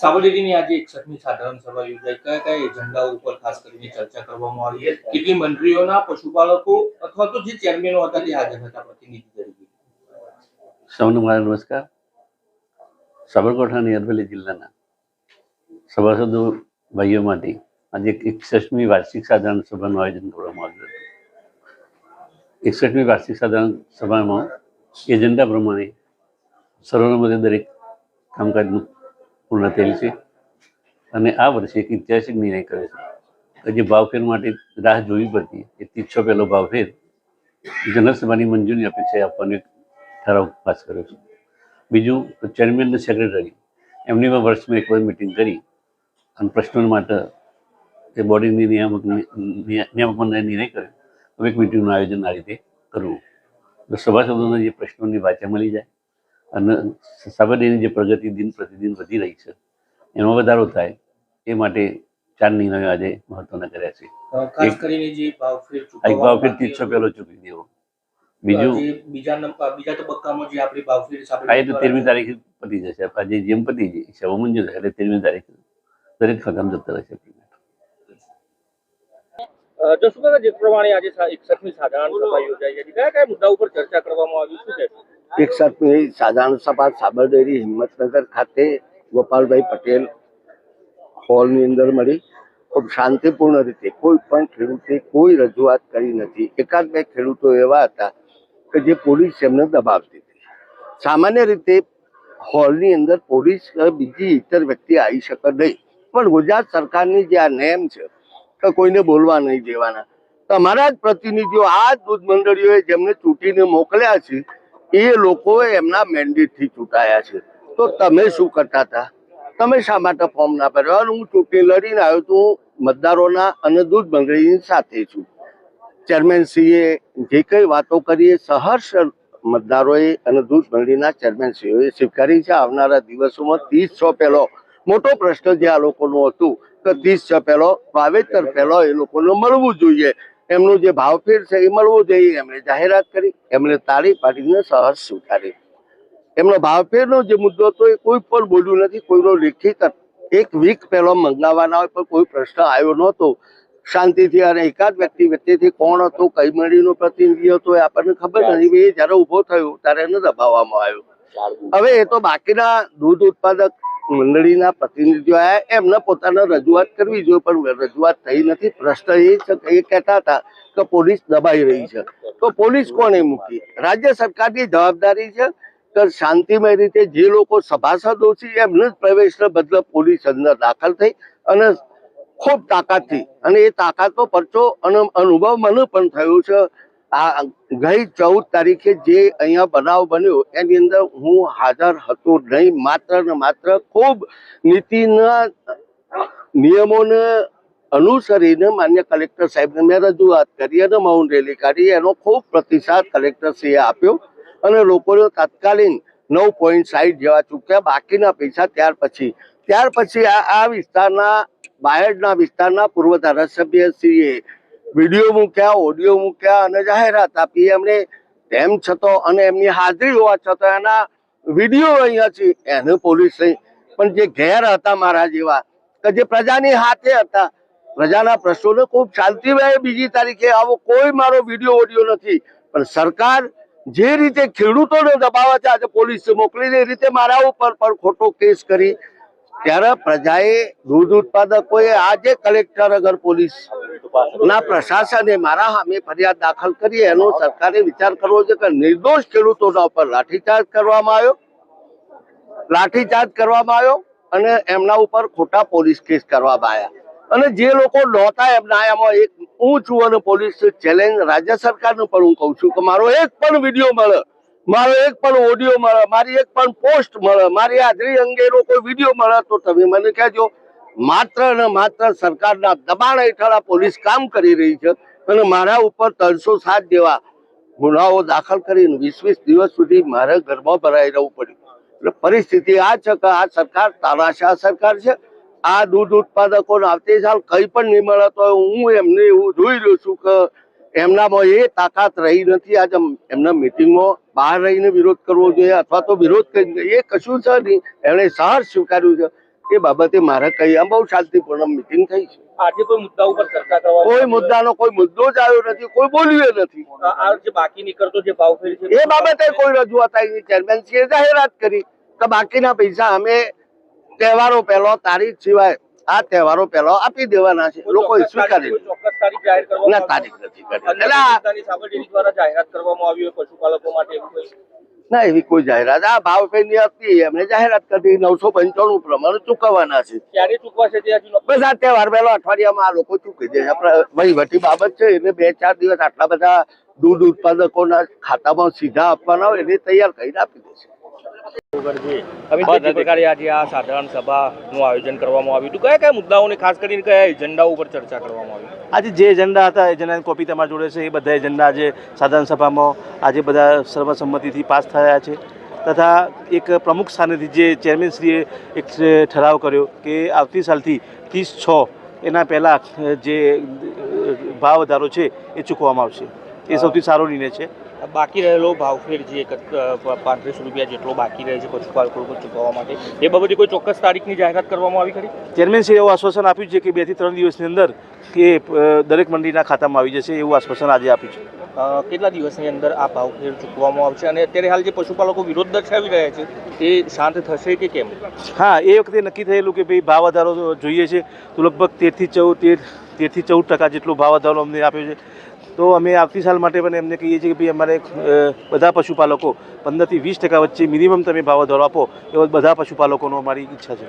સાબરડેરીની આજે એકસઠમી સાધારણ સભા યોજાઈ. કયા કયા એજન્ડા ઉપર ખાસ કરીને ચર્ચા કરવામાં આવી કેટલી મંત્રીઓના પશુપાલકો અથવા તો જે ચેરમેનો હતા તે હાજર હતા પ્રતિનિધિ તરીકે? સૌને મારા નમસ્કાર. સાબરકાંઠાની અરવલ્લી જિલ્લાના સભાસદો ભાઈઓ માટે આજે એકસઠમી વાર્ષિક સાધારણ સભાનું આયોજન કરવામાં આવ્યું હતું. એકસઠમી વાર્ષિક સાધારણ સભામાં એજન્ડા પ્રમાણે સર્વોન્નમતે દરેક કામકાજનું પૂર્ણ થયેલ છે. અને આ વર્ષે એક ઐતિહાસિક નિર્ણય કર્યો છે જે ભાવફેર માટે રાહ જોવી પડતી. એ તીક્ષો પહેલો ભાવફેર જનસભાની મંજૂરી અપેક્ષાએ આપવાનો એક ઠરાવ પાસ કર્યો છે. બીજું ચેરમેન અને સેક્રેટરી એમની પણ વર્ષમાં એક વાર મિટિંગ કરી અને પ્રશ્નો માટે તે બોડીની નિયામક નિયામક મંડળે નિર્ણય કર્યો. હવે એક મિટિંગનું આયોજન આ રીતે કરવું. સભાસદોના જે પ્રશ્નોની વાચા મળી જાય અને સાબરડેરીની જે પ્રગતિ દિન પ્રતિદિન વધી રહી છે એમાં વધારો થાય એ માટે ચાર નિર્ણયો આજે મહત્વના કર્યા છે. ખાસ કરીને જે ભાવફેર એક ભાવફેર ત્રીસો પહેલો ચૂકવી દેવો. બીજું બીજા બીજા તબક્કામાં જે આપણી ભાવફેર આ એ તેરમી તારીખે પતી જશે. આજે જેમ પતી જાય સેવા મંજૂર એટલે તેરમી તારીખે દરેક ખતમ જતા રહેશે. જસુભાઈ જે પ્રમાણે આજે એકસઠમી સાધારણ સભા યોજાઈ હતી. કયા કયા મુદ્દા ઉપર ચર્ચા કરવામાં આવી શું છે? એકસઠમી સાધારણ સભા સાબરડેરી હિંમતનગર ખાતે ગોપાલભાઈ પટેલ હોલની અંદર મળી. ખૂબ શાંતિપૂર્ણ રીતે કોઈ પણ ખેડૂતે કોઈ રજૂઆત કરી નથી. એકાદ બે ખેડૂતો એવા હતા કે જે પોલીસ એમને દબાવતી હતી. સામાન્ય રીતે હોલની અંદર પોલીસ બીજી ઇતર વ્યક્તિ આવી શકે નહીં. પણ ગુજરાત સરકારની જે આ નેમ છે કે કોઈને બોલવા નહીં દેવાના. તમારા જ પ્રતિનિધિઓ, આ જ દૂધ મંડળીઓએ જેમને ચૂંટીને મોકલ્યા છે એ લોકો એમના મેન્ડેટથી ચૂંટાયા છે. તો તમે શું કરતા હતા? તમે શા માટે ફોર્મ ના ભર્યો? અને હું ચૂંટણી લડીને આવ્યો તો મતદારોના અને દૂધ મંડળીની સાથે છું. ચેરમેનશ્રીએ જે કંઈ વાતો કરીએ, સહર્ષ મતદારોએ અને દૂધ મંડળીના ચેરમેનશ્રીઓએ સ્વીકારી છે. આવનારા દિવસોમાં ત્રીસ છ પહેલો, મોટો પ્રશ્ન જે આ લોકોનો હતું કે ત્રીસ છ પહેલો, વાવેતર પહેલો એ લોકોને મળવું જોઈએ. એમનું જે ભાવફેર છે એ મળવું જોઈએ. એમણે જાહેરાત કરી એમણે તાળી પાડીને સહર્ષ સ્વીકારી એમનો ભાવફેરનો જે મુદ્દો હતો એ કોઈ પણ બોલ્યું નથી કોઈનો લેખિત એક વીક પહેલો મંગાવવાના હોય પણ કોઈ પ્રશ્ન આવ્યો નહોતો. શાંતિથી અને એકાદ વ્યક્તિ વ્યક્તિથી કોણ હતો કઈ મંડળીનો પ્રતિનિધિ હતો એ આપણને ખબર નથી. એ જ્યારે ઊભો થયો ત્યારે એને દબાવવામાં આવ્યો. હવે એ તો બાકીના દૂધ ઉત્પાદક મંડળીના પ્રતિનિધિઓ આવ્યા એમને પોતાને રજૂઆત કરવી જોઈએ, પણ રજૂઆત થઈ નથી. પ્રશ્ન એ છે એ કહેતા હતા કે પોલીસ દબાઈ રહી છે. તો પોલીસ કોને મૂકી? રાજ્ય સરકારની જવાબદારી છે કે શાંતિમય રીતે જે લોકો સભાસદો છે, એમને જ પ્રવેશને બદલે પોલીસ અંદર દાખલ થઈ અને ખૂબ તાકાતથી, અને એ તાકાતનો પરચો અને અનુભવ મને પણ થયો છે આ ગઈ ચૌદ તારીખે જે અહીંયા બનાવ બન્યો, એની અંદર હું હાજર હતો નહીં. માત્ર ને માત્ર ખૂબ નીતિના નિયમોને અનુસરીને માન્ય કલેક્ટર સાહેબને મેં રજૂઆત કરી અને મૌન રેલી કાઢી. એનો ખૂબ પ્રતિસાદ કલેક્ટરશ્રીએ આપ્યો અને લોકોને તાત્કાલિક નવ પોઈન્ટ સાઈઠ જેવા ચૂક્યા. બાકીના પૈસા ત્યાર પછી ત્યાર પછી આ વિસ્તારના, બાયડના વિસ્તારના પૂર્વ ધારાસભ્યશ્રીએ વીડિયો મૂક્યા ઓડિયો મૂક્યા અને જાહેરાત આપી. એમણે તેમ છતાં અને એમની હાજરી હોવા છતાં એના વીડિયો અહીંયા છે. એને પોલીસ પણ જે ઘેર હતા મારા જેવા, કે જે પ્રજાની હાથે હતા. પ્રજાના પ્રશ્નોને ખૂબ શાંતિમય બીજી તારીખે. આવો કોઈ મારો વીડિયો ઓડિયો નથી. પણ સરકાર જે રીતે ખેડૂતોને દબાવે છે, આજે પોલીસ મોકલીને એ રીતે મારા ઉપર પણ ખોટો કેસ કરી. ત્યારે પ્રજાએ દૂધ ઉત્પાદકોએ આજે કલેક્ટર અગર પોલીસ ના, પ્રશાસને મારા સામે ફરિયાદ દાખલ કરી, એનો સરકારે વિચાર કરવો છે કે નિર્દોષ ખેડૂતોના ઉપર લાઠીચાર્જ કરવામાં આવ્યો. લાઠીચાર્જ કરવામાં આવ્યો અને એમના ઉપર ખોટા પોલીસ કેસ કરવામાં આવ્યા. અને જે લોકો નહોતા, એમના એમાં એક હું છું અને પોલીસ ચેલેન્જ રાજ્ય સરકારનું પણ હું કહું છું કે મારો એક પણ વીડિયો મળે, મારો એક પણ ઓડિયો મળે, મારી એક પણ પોસ્ટ મળે, મારી હાજરી અંગેનો કોઈ વીડિયો મળે તો તમે મને કહેજો. માત્ર ને માત્ર સરકારના દબાણ હેઠળ આ પોલીસ કામ કરી રહી છે અને મારા ઉપર ત્રણસો સાત જેવા ગુનાઓ દાખલ કરીને વીસ વીસ દિવસ સુધી મારે ઘરમાં ભરાઈ રહેવું પડ્યું. એટલે પરિસ્થિતિ આ છે કે આ સરકાર તાનાશાહ સરકાર છે. આ દૂધ ઉત્પાદકોને આવતી સાલ કંઈ પણ નહીં મળે તો હું એમને એવું જોઈ રહ્યો છું કે એમનામાં એ તાકાત રહી નથી. આજે એમના મિટિંગમાં બહાર રહીને વિરોધ કરવો જોઈએ અથવા તો વિરોધ કરી એ કશું છે નહીં. એમણે સહર સ્વીકાર્યું છે. એ બાબતે મારે કઈ આમ બહુ શાંતિપૂર્ણ મિટિંગ થઈ છે. આજે કોઈ મુદ્દા ઉપર ચર્ચા કરવા કોઈ મુદ્દાનો કોઈ મુદ્દો જ આવ્યો નથી કોઈ બોલ્યું નથી. આ જે બાકી નીકળતો જે ભાવફેર છે એ બાબતે કોઈ રજૂઆત આવી ચેરમેનશ્રીએ જાહેરાત કરી કે બાકીના પૈસા અમે તહેવારો પહેલો તારીખ સિવાય આ તહેવારો પહેલો આપી દેવાના છે. લોકો સ્વીકારી ના તારીખ નથી કરી. એટલે જાહેરાત કરવામાં આવી પશુપાલકો માટે? ના એવી કોઈ જાહેરાત. આ ભાવ પેની હતી એમને જાહેરાત કરી. નવસો પંચાણું પ્રમાણે ચૂકવવાના છે. ક્યારે ચૂકવાશે બસ આ તહેવાર પહેલો અઠવાડિયામાં આ લોકો ચૂકી દે આપણે વહીવટી બાબત છે એટલે બે ચાર દિવસ આટલા બધા દૂધ ઉત્પાદકોના ખાતામાં સીધા આપવાના હોય એને તૈયાર કરીને આપી દેશે આજે આ સાધારણ સભાનું આયોજન કરવામાં આવ્યું હતું. કયા કયા મુદ્દાઓને ખાસ કરીને કયા એજન્ડાઓ ઉપર ચર્ચા કરવામાં આવી? આજે જે એજન્ડા હતા એજન્ડાની કોપી તમારી જોડે છે. એ બધા એજન્ડા આજે સાધારણ સભામાં આજે બધા સર્વસંમતિથી પાસ થયા છે. તથા એક પ્રમુખ સ્થાનેથી જે ચેરમેનશ્રીએ એક ઠરાવ કર્યો કે આવતી સાલથી ત્રીસ છ એના પહેલાં જે ભાવ વધારો છે એ ચૂકવામાં આવશે. એ સૌથી સારો નિર્ણય છે. બાકી રહેલો ભાવફેર જે પાંત્રીસ રૂપિયા જેટલો બાકી રહે છે પશુપાલકો ચૂકવવા માટે. એ બાબતે કોઈ ચોક્કસ તારીખની જાહેરાત કરવામાં આવી ખરી? ચેરમેનશ્રીએ એવું આશ્વાસન આપ્યું છે કે બેથી ત્રણ દિવસની અંદર એ દરેક મંડળીના ખાતામાં આવી જશે એવું આશ્વાસન આજે આપ્યું છે. કેટલા દિવસની અંદર આ ભાવફેર ચૂકવવામાં આવશે? અને અત્યારે હાલ જે પશુપાલકો વિરોધ દર્શાવી રહ્યા છે એ શાંત થશે કે કેમ? હા એ વખતે નક્કી થયેલું કે ભાઈ ભાવ વધારો જોઈએ છે તો લગભગ તેરથી ચૌદ તેર તેરથી ચૌદ ટકા જેટલો ભાવ વધારો અમને આપ્યો છે. તો અમે આવતી સાલ માટે પણ એમને કહીએ છીએ કે ભાઈ અમારે બધા પશુપાલકો પંદરથી વીસ ટકા વચ્ચે મિનિમમ તમે ભાવ વધારો આપો, એવો બધા પશુપાલકોનો અમારી ઈચ્છા છે.